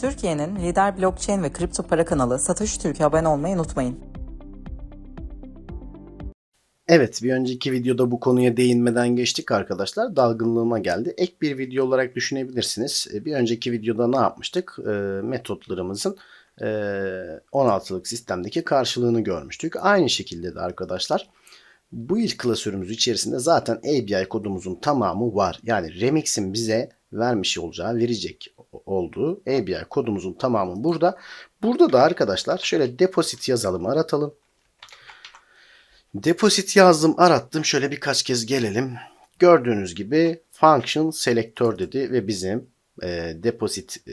Türkiye'nin lider blockchain ve kripto para kanalı Satoshi Türk'e abone olmayı unutmayın. Evet bir önceki videoda bu konuya değinmeden geçtik arkadaşlar. Dalgınlığıma geldi. Ek bir video olarak düşünebilirsiniz. E, Bir önceki videoda ne yapmıştık? E, metotlarımızın e, 16'lık sistemdeki karşılığını görmüştük. Aynı şekilde de arkadaşlar bu ilk klasörümüz içerisinde zaten API kodumuzun tamamı var. Yani Remix'in bize vermiş olacağı, verecek olduğu API kodumuzun tamamı burada. Burada da arkadaşlar şöyle deposit yazalım, aratalım. Deposit yazdım, arattım. Şöyle birkaç kez gelelim. Gördüğünüz gibi function selektör dedi ve bizim e, deposit e,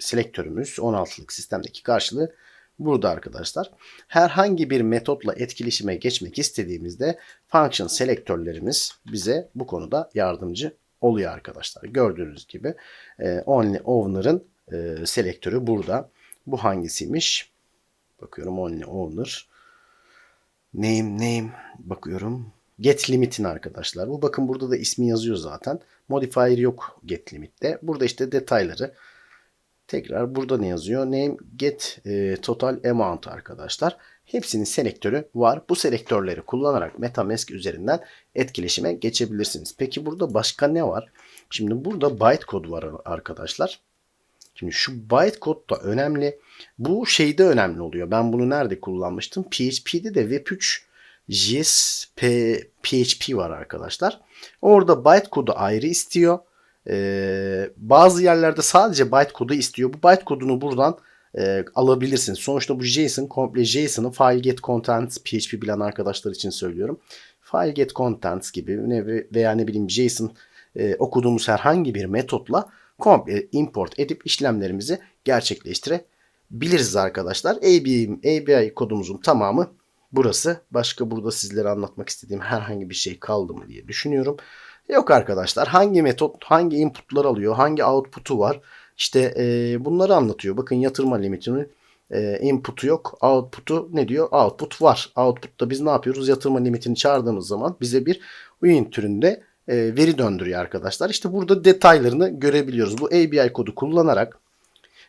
selektörümüz 16'lık sistemdeki karşılığı burada arkadaşlar. Herhangi bir metotla etkileşime geçmek istediğimizde function selektörlerimiz bize bu konuda yardımcı oluyor arkadaşlar. Gördüğünüz gibi e, only owner'ın e, selektörü burada. Bu hangisiymiş? Bakıyorum only owner. Name name bakıyorum. Get limit'in arkadaşlar. Bu bakın burada da ismi yazıyor zaten. Modifier yok get limit'te. Burada işte detayları. Tekrar burada ne yazıyor? Name get e, total amount arkadaşlar. Hepsinin selektörü var. Bu selektörleri kullanarak MetaMask üzerinden etkileşime geçebilirsiniz. Peki burada başka ne var? Şimdi burada bytecode var arkadaşlar. Şimdi şu bytecode da önemli. Bu şeyde önemli oluyor. Ben bunu nerede kullanmıştım? PHP'de de Web3 JS PHP var arkadaşlar. Orada bytecode'u ayrı istiyor. Ee, bazı yerlerde sadece bytecode'u istiyor. Bu bytecode'unu buradan e, alabilirsiniz. Sonuçta bu JSON komple JSON'ı file get contents PHP bilen arkadaşlar için söylüyorum. File get contents gibi ne veya ne bileyim JSON e, okuduğumuz herhangi bir metotla komple import edip işlemlerimizi gerçekleştirebiliriz arkadaşlar. API, API kodumuzun tamamı burası. Başka burada sizlere anlatmak istediğim herhangi bir şey kaldı mı diye düşünüyorum. Yok arkadaşlar. Hangi metot hangi inputlar alıyor, hangi output'u var. İşte e, bunları anlatıyor. Bakın yatırma limitinin e, input'u yok. Output'u ne diyor? Output var. Output'ta biz ne yapıyoruz? Yatırma limitini çağırdığımız zaman bize bir uyun türünde e, veri döndürüyor arkadaşlar. İşte burada detaylarını görebiliyoruz. Bu API kodu kullanarak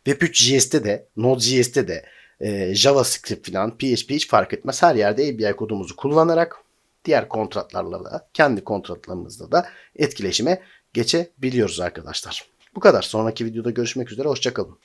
Web3.js'te de, Node.js'te de, e, JavaScript falan, PHP hiç fark etmez. Her yerde API kodumuzu kullanarak diğer kontratlarla da, kendi kontratlarımızla da etkileşime geçebiliyoruz arkadaşlar. Bu kadar. Sonraki videoda görüşmek üzere. Hoşçakalın.